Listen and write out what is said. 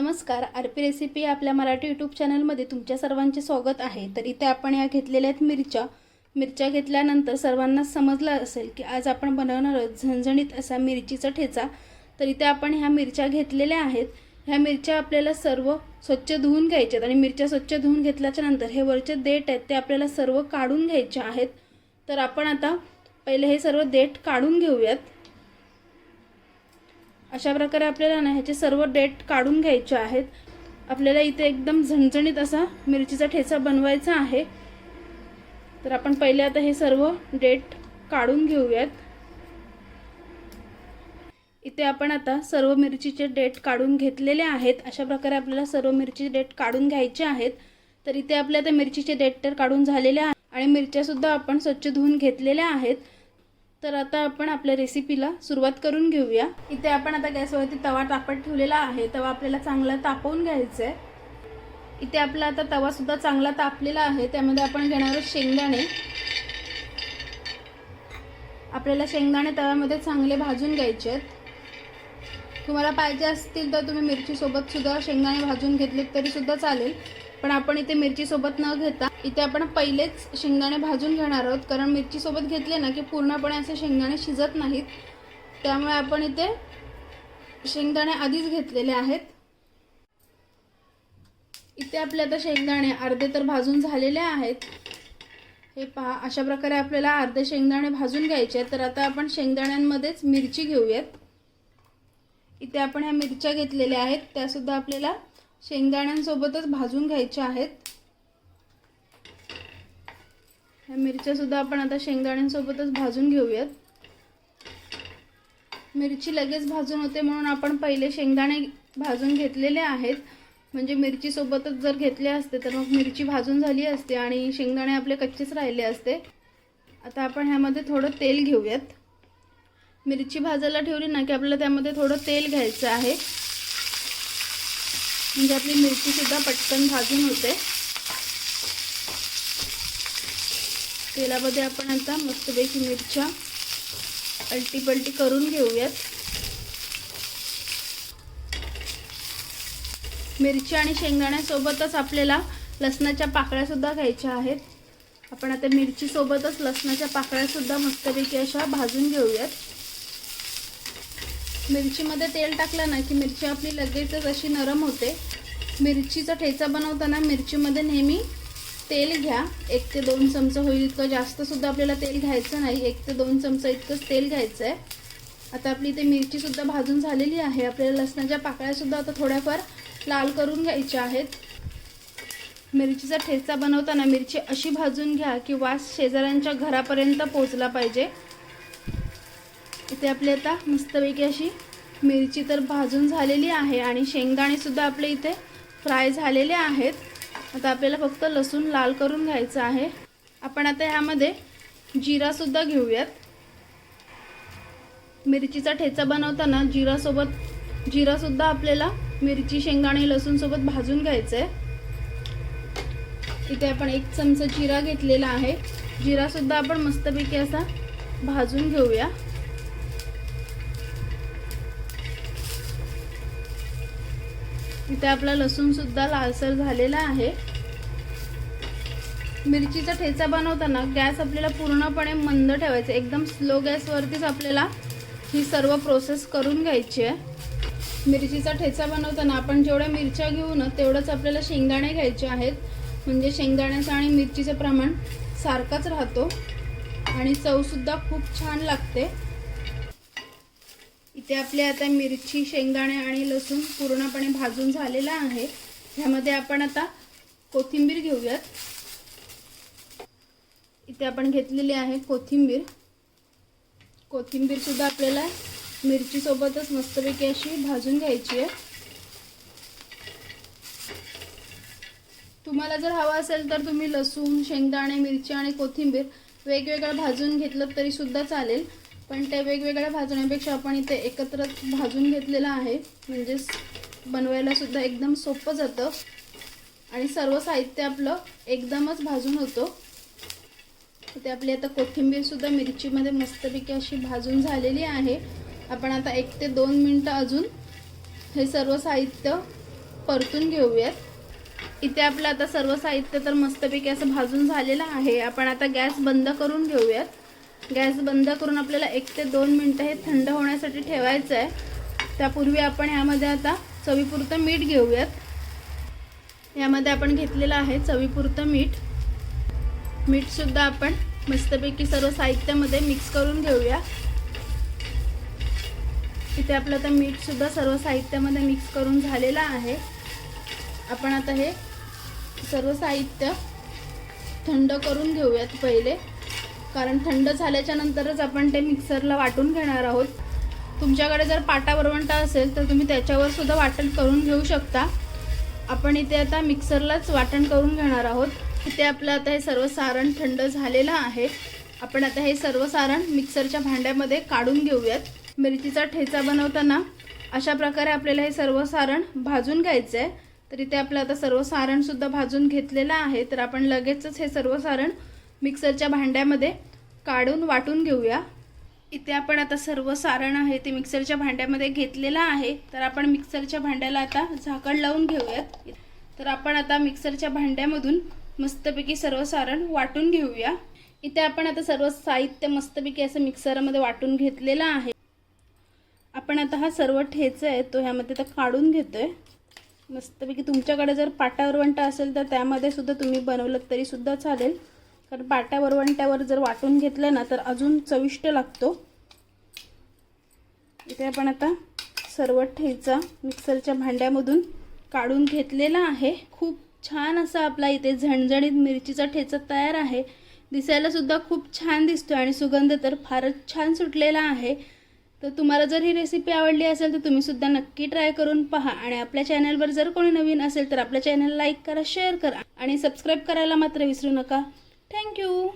नमस्कार R P recipe आपल्या Marathi YouTube चॅनलमध्ये तुमच्या सर्वांचे स्वागत आहे. तर इथे आपण या घेतलेल्या आहेत मिरच्या. मिरच्या घेतल्यानंतर सर्वांनाच समजलं असेल की आज आपण बनवणार आहोत झणझणीत असा मिरचीचा ठेचा. तर इथे आपण ह्या मिरच्या घेतलेल्या आहेत. ह्या मिरच्या आपल्याला सर्व स्वच्छ धुवून घ्यायच्यात आणि मिरच्या स्वच्छ धुवून घेतल्याच्या नंतर हे वरचे देठ आहेत ते आपल्याला सर्व काढून घ्यायचे आहेत. तर आपण आता पहिले हे सर्व देठ काढून घेऊयात. अशा प्रकारे आपल्याला ना ह्याचे सर्व डेट काढून घ्यायचे आहेत. आपल्याला इथे एकदम झणझणीत असा मिरचीचा ठेचा बनवायचा आहे. तर आपण पहिले आता हे सर्व डेट काढून घेऊयात. इथे आपण आता सर्व मिरचीचे डेट काढून घेतलेले आहेत. अशा प्रकारे आपल्याला सर्व मिरचीचे डेट काढून घ्यायचे आहेत. तर इथे आपल्या आता मिरचीचे डेट तर काढून झालेले आहे. आणि मिरच्यासुद्धा आपण स्वच्छ धुवून घेतलेल्या आहेत. तर आता आपण आपल्या रेसिपीला सुरुवात करून घेऊया. इथे आपण आता गॅसवरती तवा तापत ठेवलेला आहे. तवा आपल्याला चांगला तापवून घ्यायचा आहे इथे आपला आता तवा सुद्धा चांगला तापलेला आहे. त्यामध्ये आपण घेणार आहोत शेंगदाणे. आपल्याला शेंगदाणे तव्यामध्ये चांगले भाजून घ्यायचे आहेत. तुम्हाला पाहिजे असतील तर तुम्ही मिरचीसोबत सुद्धा शेंगदाणे भाजून घेतले तरी सुद्धा चालेल. पण आपण इथे मिरचीसोबत न घेता इथे आपण पहिलेच शेंगदाणे भाजून घेणार आहोत. कारण मिरचीसोबत घेतले ना की पूर्णपणे असे शेंगदाणे शिजत नाहीत. त्यामुळे आपण इथे शेंगदाणे आधीच घेतलेले आहेत. इथे आपले आता शेंगदाणे अर्धे तर भाजून झालेले आहेत. हे पहा अशा प्रकारे आपल्याला अर्धे शेंगदाणे भाजून घ्यायचे आहेत. तर आता आपण शेंगदाण्यांमध्येच मिरची घेऊयात. इथे आपण ह्या मिरच्या घेतलेल्या आहेत. त्यासुद्धा आपल्याला शेंगदाण्यांसोबतच भाजून घ्यायच्या आहेत. ह्या मिरच्या सुद्धा आपण आता शेंगदाण्यांसोबतच भाजून घेऊयात. मिरची लगेच भाजून होते म्हणून आपण पहिले शेंगदाणे भाजून घेतलेले आहेत. म्हणजे मिरचीसोबतच जर घेतले असते तर मग मिरची भाजून झाली असते आणि शेंगदाणे आपले कच्चेच राहिले असते. आता आपण ह्यामध्ये थोडं तेल घेऊयात. मिरची भाजायला ठेवली ना की आपल्याला त्यामध्ये थोडं तेल घ्यायचं आहे. म्हणजे आपली मिरची सुद्धा पटकन भाजून होते. तेलामध्ये आपण आता मस्तपैकी मिरच्या अलटीपलटी करून घेऊयात. मिरची आणि शेंगदाण्यासोबतच आपल्याला लसणाच्या पाकळ्या सुद्धा घ्यायच्या आहेत. आपण आता मिरची सोबतच लसणाच्या पाकळ्या सुद्धा मस्तपैकी अशा भाजून घेऊयात. मिरचीमध्ये तेल टाकलं ना की मिरची आपली लगेचच अशी नरम होते. मिरचीचा ठेचा बनवताना मिरचीमध्ये नेहमी तेल घ्या. एक ते दोन चमचं होईल इतकं जास्तसुद्धा आपल्याला तेल घ्यायचं नाही. एक ते दोन चमचं इतकंच तेल घ्यायचं आहे आता आपली इथे मिरचीसुद्धा भाजून झालेली आहे. आपल्याला लसणाच्या पाकळ्यासुद्धा आता थोड्याफार लाल करून घ्यायच्या आहेत. मिरचीचा ठेचा बनवताना मिरची अशी भाजून घ्या की वास शेजाऱ्यांच्या घरापर्यंत पोचला पाहिजे. इथे आपली आता मस्तपैकी अशी मिरची तर भाजून झालेली आहे आणि शेंगदाणेसुद्धा आपले इथे फ्राय झालेले आहेत. आता आपल्याला फक्त लसूण लाल करून घ्यायचं आहे. आपण आता ह्यामध्ये जिरासुद्धा घेऊयात. मिरचीचा ठेचा बनवताना जिरासोबत जिरासुद्धा आपल्याला मिरची शेंगदाणे लसूणसोबत भाजून घ्यायचं आहे इथे आपण एक चमचा जिरा घेतलेला आहे. जिरासुद्धा आपण मस्तपैकी असा भाजून घेऊया. इथे आपला लसूण सुद्धा लालसर झालेला आहे. मिरचीचा ठेचा बनवताना गॅस आपल्याला पूर्णपणे मंद ठेवायचा एकदम स्लो गॅसवरतीच आपल्याला ही सर्व प्रोसेस करून घ्यायची आहे. मिरचीचा ठेचा बनवताना आपण जेवढ्या मिरच्या घेऊ ना तेवढंच आपल्याला शेंगदाणे घ्यायचे आहेत. म्हणजे शेंगदाण्याचं आणि मिरचीचं प्रमाण सारखंच राहतो. आणि चवसुद्धा खूप छान लागते. इथे आपले आता मिरची शेंगदाणे आणि लसूण पूर्णपणे भाजून झालेला आहे. ह्यामध्ये आपण आता कोथिंबीर घेऊयात. इथे आपण घेतलेली आहे कोथिंबीर. कोथिंबीर सुद्धा आपल्याला मिरचीसोबतच मस्तपैकी अशी भाजून घ्यायची आहे. तुम्हाला जर हवं असेल तर तुम्ही लसूण शेंगदाणे मिरची आणि कोथिंबीर वेगवेगळं भाजून घेतलं तरीसुद्धा चालेल. पण ते वेगवेगळ्या भाजण्यापेक्षा आपण इथे एकत्र भाजून घेतलेलं आहे. म्हणजेच बनवायला सुद्धा एकदम सोपं जातं. आणि सर्व साहित्य आपलं एकदमच भाजून होतं. इथे आपली आता कोथिंबीरसुद्धा मिरचीमध्ये मस्तपैकी अशी भाजून झालेली आहे. आपण आता एक ते दोन मिनटं अजून हे सर्व साहित्य परतून घेऊयात. इथे आपलं आता सर्व साहित्य तर मस्तपैकी असं भाजून झालेलं आहे. आपण आता गॅस बंद करून घेऊयात. गॅस बंद करून आपल्याला एक ते दोन मिनटं हे थंड होण्यासाठी ठेवायचं आहे. त्यापूर्वी आपण ह्यामध्ये आता चवीपुरतं मीठ घेऊयात. यामध्ये आपण घेतलेलं आहे चवीपुरतं मीठ. मीठसुद्धा आपण मस्तपैकी सर्व साहित्यामध्ये मिक्स करून घेऊया. इथे आपलं आता मीठसुद्धा सर्व साहित्यामध्ये मिक्स करून झालेलं आहे. आपण आता हे सर्व साहित्य थंड करून घेऊयात पहिले. कारण थंड झाल्याच्या नंतरच आपण ते मिक्सरला वाटून घेणार आहोत. तुमच्याकडे जर पाटा वरवंटा असेल तर तुम्ही त्याच्यावर सुद्धा वाटण करून घेऊ शकता. आपण इथे आता मिक्सरलाच वाटण करून घेणार आहोत. इथे आपलं आता हे सर्व सारण थंड झालेलं आहे. आपण आता हे सर्व सारण मिक्सरच्या भांड्यामध्ये काढून घेऊयात. मिरचीचा ठेचा बनवताना अशा प्रकारे आपल्याला हे सर्व सारण भाजून घ्यायचं आहे तर इथे आपलं आता सर्व सारणसुद्धा भाजून घेतलेलं आहे. तर आपण लगेचच हे सर्व सारण मिक्सरच्या भांड्यामध्ये काढून वाटून घेऊया. इथे आपण आता सर्व सारण आहे ते मिक्सरच्या भांड्यामध्ये घेतलेलं आहे. तर आपण मिक्सरच्या भांड्याला आता झाकण लावून घेऊयात. तर आपण आता मिक्सरच्या भांड्यामधून मस्तपैकी सर्व सारण वाटून घेऊया. इथे आपण आता सर्व साहित्य मस्तपैकी असं मिक्सरमध्ये वाटून घेतलेलं आहे. आपण आता हा सर्व ठेचा आहे तो ह्यामध्ये तर काढून घेतोय. मस्तपैकी तुमच्याकडे जर पाटावरवंटा असेल तर त्यामध्ये सुद्धा तुम्ही बनवलं तरी सुद्धा चालेल. कारण पाट्या वरवंट्यावर जर वाटून घेतलं ना तर अजून चविष्ट लागतो. इथे आपण आता सर्व ठेचा मिक्सरच्या भांड्यामधून काढून घेतलेला आहे. खूप छान असा आपला इथे झणझणीत मिरचीचा ठेचा तयार आहे. दिसायलासुद्धा खूप छान दिसतो आणि सुगंध तर फारच छान सुटलेला आहे. तर तुम्हाला जर ही रेसिपी आवडली असेल तर तुम्हीसुद्धा नक्की ट्राय करून पहा. आणि आपल्या चॅनलवर जर कोणी नवीन असेल तर आपल्या चॅनल लाईक करा शेअर करा. आणि सबस्क्राईब करायला मात्र विसरू नका. Thank you.